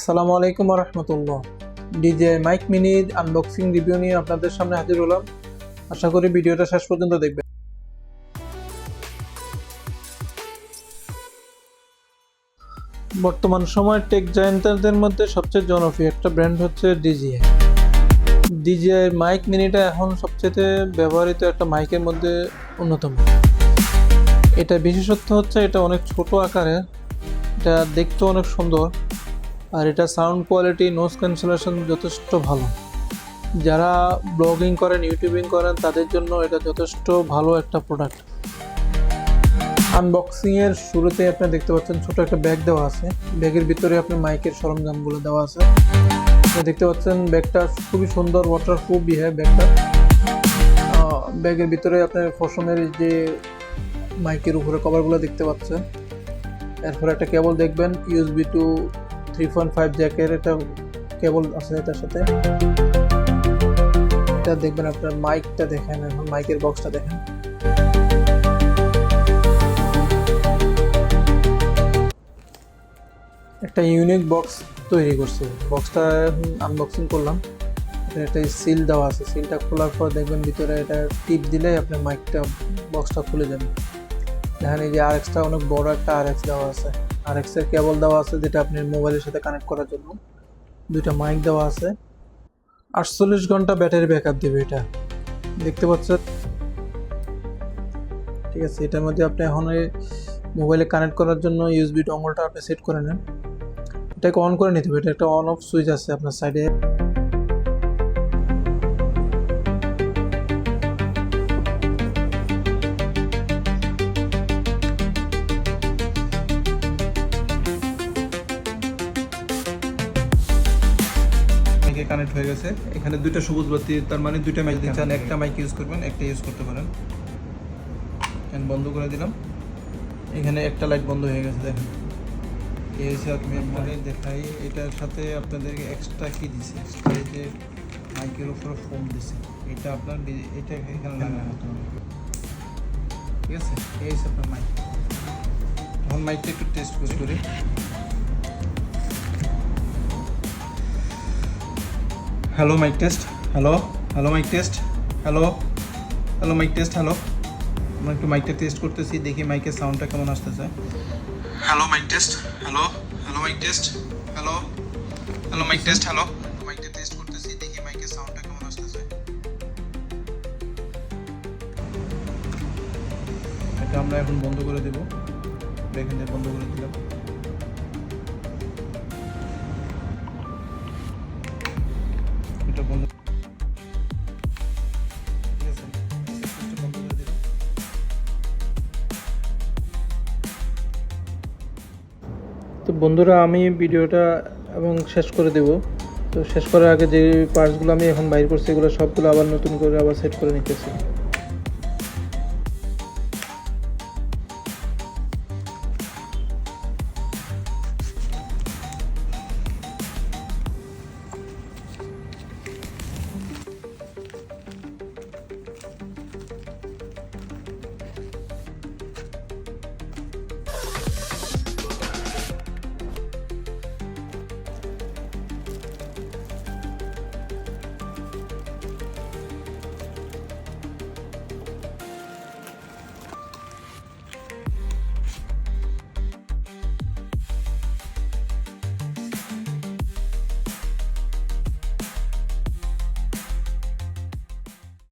আসসালামু আলাইকুম রহমতুল্লাহ। ডিজে মাইক মিনির আনবক্সিং রিভিউ নিয়ে আপনাদের সামনে হাজির হলাম। আশা করি ভিডিওটা শেষ পর্যন্ত দেখবেন। বর্তমান সময় টেক জায়েন্টারদের মধ্যে সবচেয়ে জনপ্রিয় একটা ব্র্যান্ড হচ্ছে ডিজিআই ডিজিআই মাইক মিনিটা এখন সবচেয়ে ব্যবহৃত একটা মাইকের মধ্যে অন্যতম। এটা বিশেষত্ব হচ্ছে এটা অনেক ছোট আকারের এটা দেখতে অনেক সুন্দর। আর এটা সাউন্ড কোয়ালিটি নোজ ক্যান্সেলেশন যথেষ্ট ভালো। যারা ব্লগিং করেন ইউটিউবিং করেন, তাদের জন্য এটা যথেষ্ট ভালো একটা প্রোডাক্ট আনবক্সিংয়ের শুরুতে আপনি দেখতে পাচ্ছেন ছোট একটা ব্যাগ দেওয়া আছে। ব্যাগের ভিতরে আপনি মাইকের সরঞ্জামগুলো দেওয়া আছে। আপনি দেখতে পাচ্ছেন ব্যাগটা খুবই সুন্দর ওয়াটার প্রুফ বিহেভ ব্যাগটা ব্যাগের ভিতরে আপনার ফসমের যে মাইকের উপরে কভারগুলো দেখতে পাচ্ছেন। এরপরে একটা কেবল দেখবেন USB to three point five জ্যাকের একটা কেবল আছে এটার সাথে। এটা দেখবেন আপনার মাইকটা দেখেন, এখন মাইকের বক্সটা দেখেন। একটা ইউনিক বক্স তৈরি করছে। বক্সটা আনবক্সিং করলাম। এটা একটা সিল দেওয়া আছে। সিলটা খোলার পর দেখবেন ভিতরে এটা টিপ দিলেই আপনার মাইকটা বক্সটা খুলে যাবে। এখানে যে আর এক্সটা অনেক বড় একটা আর এক্স দেওয়া আছে। আর এক্স কেবল দেওয়া আছে যেটা আপনি মোবাইলের সাথে কানেক্ট করার জন্য। দুইটা মাইক দেওয়া আছে। আটচল্লিশ ঘণ্টা ব্যাটারি ব্যাক আপ দেবে এটা। দেখতে পাচ্ছেন ঠিক আছে, এটার মধ্যে আপনি এখন মোবাইলে কানেক্ট করার জন্য ইউএসবি ডঙ্গলটা আপনি সেট করে নেন। এটাকে অন করে নিতে হবে, এটা একটা অন অফ সুইচ আছে আপনার সাইডে হয়ে গেছে। এখানে দুইটা সবুজ বাতি তার মানে দুইটা মাইক দিচ্ছেন একটা মাইক ইউজ করবেন একটা ইউজ করতে পারেন। বন্ধ করে দিলাম। এখানে একটা লাইট বন্ধ হয়ে গেছে দেখেন। এই হচ্ছে আমি আপনাদের দেখাই এটার সাথে আপনাদেরকে এক্সট্রা কি দিছে? এক্সট্রা এই যে মাইকের উপরে ফোম দিছে। এটা আপনার এটা এখানে লাগানো হবে। ঠিক আছে? এই হচ্ছে আপনার মাইক এখন মাইকটা একটু টেস্ট করে। Hello mic test hello hello mic test hello hello mic test hello আমরা একটু মাইকটা টেস্ট করতেছি দেখি মাইকের সাউন্ডটা কেমন আসতেছে। Hello mic test hello hello mic test hello hello mic test hello মাইকটা টেস্ট করতেছি দেখি মাইকের সাউন্ডটা কেমন আসতেছে। এটা আমরা এখন বন্ধ করে দেবো। এখান থেকে বন্ধ করে দিলাম। তো বন্ধুরা, আমি ভিডিওটা এবং শেষ করে দেব। তো শেষ করার আগে যে পার্টসগুলো আমি এখন বাইর করছি, এগুলো সবগুলো আবার নতুন করে আবার সেট করে নিতেছি।